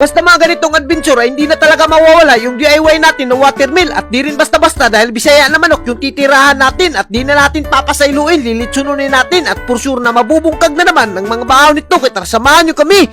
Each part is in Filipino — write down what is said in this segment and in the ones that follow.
Basta mga ganitong adventure ay hindi na talaga mawawala yung DIY natin na watermill at di rin basta-basta dahil bisaya na manok yung titirahan natin at di na natin papasailuin, lilitsununin natin at for sure na mabubungkag na naman ng mga bahaw nito kaya samahan nyo kami!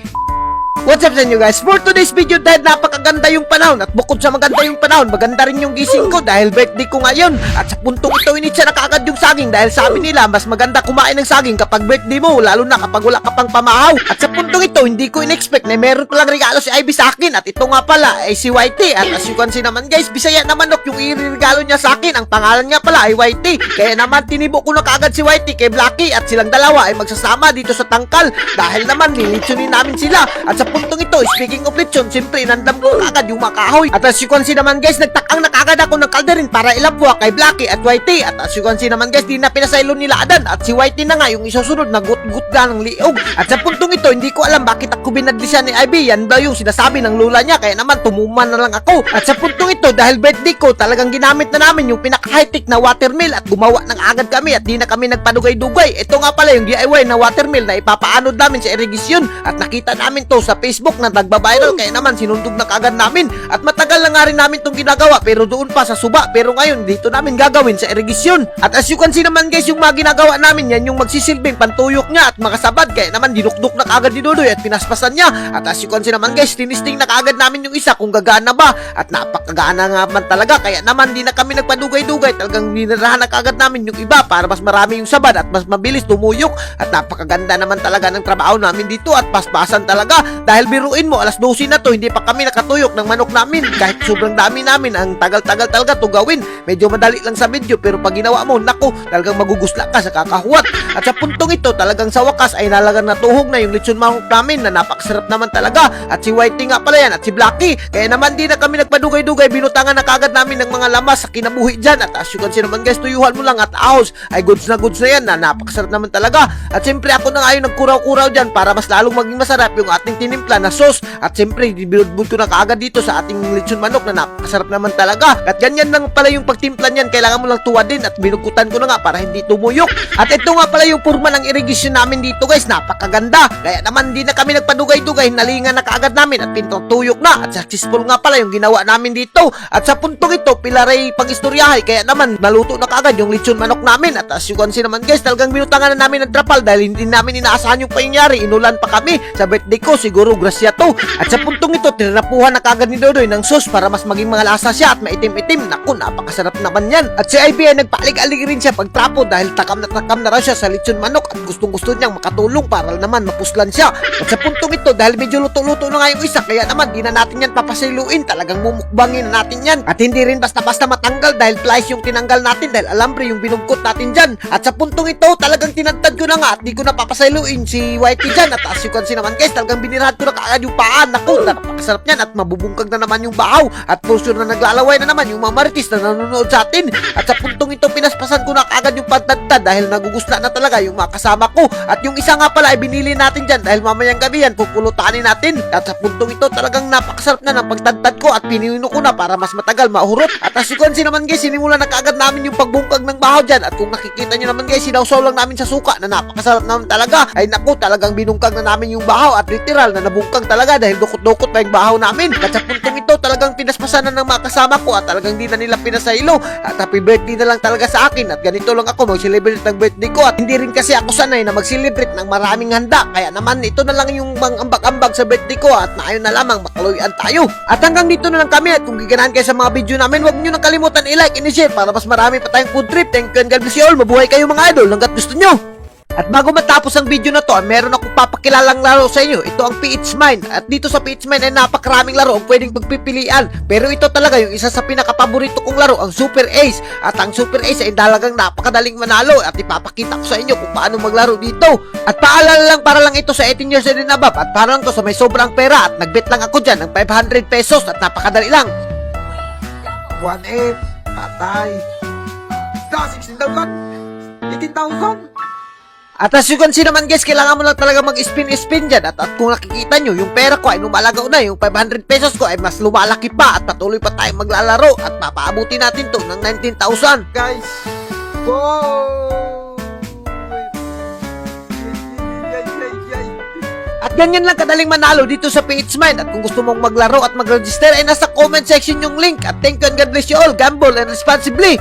What's up sa inyo guys? For today's video dahil napakaganda yung panahon at bukod sa maganda yung panahon, maganda rin yung gising ko dahil birthday ko ngayon. At sa puntong ito initsa na kaagad yung saging dahil sabi nila mas maganda kumain ng saging kapag birthday mo lalo na kapag wala ka pang pamahaw at sa puntong ito hindi ko in-expect na meron palang regalo si Ivy sa akin. At ito nga pala ay si YT at as you can see naman guys bisaya na manok yung iririgalo niya sa akin. Ang pangalan nga pala ay YT kaya naman tinibo ko na kaagad si YT kay Blacky. At silang dalawa ay magsasama dito sa tangkal. Dahil naman lilitsunin namin sila. At sa puntong ito speaking of lechon siyempre nandam ko agad yung makahoy at as you can see naman guys nagtakang na kaagad ako ng kalderin para ilapwa kay Blacky at YT at as you can see naman guys di na pinasaylo nila Adan. At si YT na nga yung isusunod na gut-gut ng liog. At sa puntong ito hindi ko alam bakit ako binadlisyan ni Ivy yan daw yung sinasabi ng lula niya? Kaya naman tumuman na lang ako. At sa puntong ito dahil birthday ko talagang ginamit na namin yung pinaka high-tech na watermill at gumawa ng agad kami at di na kami nagpadugay-dugay. Ito nga pala yung DIY na watermill na ipapaanod namin sa irigisyon at nakita namin to sa Facebook na nagbabiral kaya naman sinundog na kagad namin. At matagal na nga rin namin tong ginagawa pero doon pa sa suba. Pero ngayon dito namin gagawin sa irigisyon at as you can see naman guys yung mga ginagawa namin yan yung magsisilbing pantuyok niya at makasabad kaya naman dinukdok na kagad ni Dodoy at pinaspasan niya. At as you can see naman guys tinisting na kagad namin yung isa kung gagana ba. At napakagana nga man talaga. Kaya naman di na kami nagpadugay-dugay. Talagang ninirahan na kagad namin yung iba para mas marami yung sabad at mas mabilis tumuyok. At napakaganda naman talaga ng trabaho namin dito at paspasan talaga dahil biruin mo alas 12 na to hindi pa kami nakatuyok ng manok namin. Kahit sobrang dami namin ang tagal-tagal talaga to gawin. Medyo madali lang sa video pero pag ginawa mo nako talagang magugusla ka sa kakahuwat. At sa puntong ito talagang sa wakas ay nalagang natuhog na yung lechon manok namin na napakasarap naman talaga. At si Whitey nga pala yan at si Blacky. Kaya naman di na kami nagpadugay-dugay. Binutangan na kagad namin ng mga lamas sa kinabuhi dyan. At as you can see naman guys tuyuhan mo lang at ahos. Ay goods na goods na yan na napakasarap naman talaga. At siyempre ako na nga nagkuraw-kuraw dyan para mas lalong maging masarap yung ating tinimpla na sauce. At siyempre binudbud ko na kaagad dito sa ating lechon manok na napakasarap naman talaga. At ganyan lang pala yung pagtimpla niyan. Kailangan mo lang tuwadin at binugutan ko na nga para hindi tumuyok. At ito nga pala yung purma ng irigasyon namin dito guys. Napakaganda. Kaya naman di na kami nagpadugay-dugay. Nalingan na kaagad namin at pintutuyok na. At successful nga pala yung ginawa namin dito. At sa puntong ito pilaray pag-istoryahay kaya naman naluto na kaagad yung lechon manok namin. At as you can see naman guys talagang binutangan na namin ng trapal dahil hindi namin inaasahan yung pangyayari inulan pa kami. Sa birthday ko siguro grasya to. At sa puntong ito tinrapuhan na kaagad ni Dodoy ng sauce para mas maging mga lasa siya at maitim-itim. Naku napakasarap naman yan. At si IB ay nagpaalig-alig rin siya pagtrapo dahil takam na takam na raw siya sa lechon manok at gustong gusto niyang makatulong para naman mapuslan siya. At sa puntong ito dahil medyo luto-luto na nga yung isa kaya naman di na natin yan papasiluin. Talagang mumukbangin na natin yan. At hindi rin basta-basta matanggal dahil plies yung tinanggal natin dahil alambre yung binungkot natin dyan. At sa puntong ito talagang tinagtad ko na nga at di ko na papasiluin si Whitey dyan. At as you can see naman guys talagang binirahan ko na kaagad yung paan. Naku napakasarap niyan at mabubungkag na naman yung bahaw. At for sure na naglalaway na naman yung mga na nanonood sa atin. At sa puntong ito pinaspasan ko na kaagad yung pantagtad dahil nagugusla na talaga yung mga kasama ko. At yung isa nga pala ay binili natin dyan dahil mamayang gabi yan pupulutanin natin. At sa puntong ito talagang napakasarap na ng pagtagtad ko at pinino ko na para mas matagal mahurot. At as you can see naman guys sinimulan na kaagad namin yung pagbungkag ng bahaw dyan. At kung nakikita nyo naman guys sinawsaw lang namin sa suka na napakasarap naman talaga. Ay naku talagang binungkag na namin yung bahaw at literal na nabungkag talaga dahil dukot-dukot pa yung bahaw namin. At sa puntong ito talagang pinaspasan na ng mga kasama ko at talagang di na nila pinasaylo. At happy birthday na lang talaga sa akin. At ganito lang ako mag-celebrate ng birthday ko. At hindi rin kasi ako sanay na mag-celebrate ng maraming handa. Kaya naman ito na lang yung mga ambag-ambag sa birthday ko. At naayon na lamang makaluyan tayo. At hanggang dito na lang kami. At kung giganahan kayo sa mga video namin huwag nyo nang kalimutan i-like and i-share para mas marami pa tayong food trip. Thank you and God bless you all. Mabuhay kayo mga idol. Hanggat gusto nyo at bago matapos ang video na to, meron akong papakilalang laro sa inyo. Ito ang PH Mine. At dito sa PH Mine ay napakaraming laro ang pwedeng pagpipilian. Pero ito talaga yung isa sa pinakapaborito kong laro, ang Super Ace. At ang Super Ace ay talagang napakadaling manalo at ipapakita ko sa inyo kung paano maglaro dito. At paalala lang para lang ito sa 18 years and above at para lang to sa may sobrang pera at nagbet lang ako dyan ng 500 pesos at napakadali lang. 1-8, patay. 16,000, 18,000. At as you can see naman guys, kailangan mo lang talaga mag-spin-spin dyan. At, at kung nakikita nyo, yung pera ko ay lumalagaw na. Yung 500 pesos ko ay mas lumalaki pa. At patuloy pa tayong maglalaro. At papaabuti natin to ng 19,000. Guys, wow! At ganyan lang kadaling manalo dito sa PH Mind. At kung gusto mong maglaro at mag-register ay nasa comment section yung link. At thank you and God bless you all. Gamble and responsibly.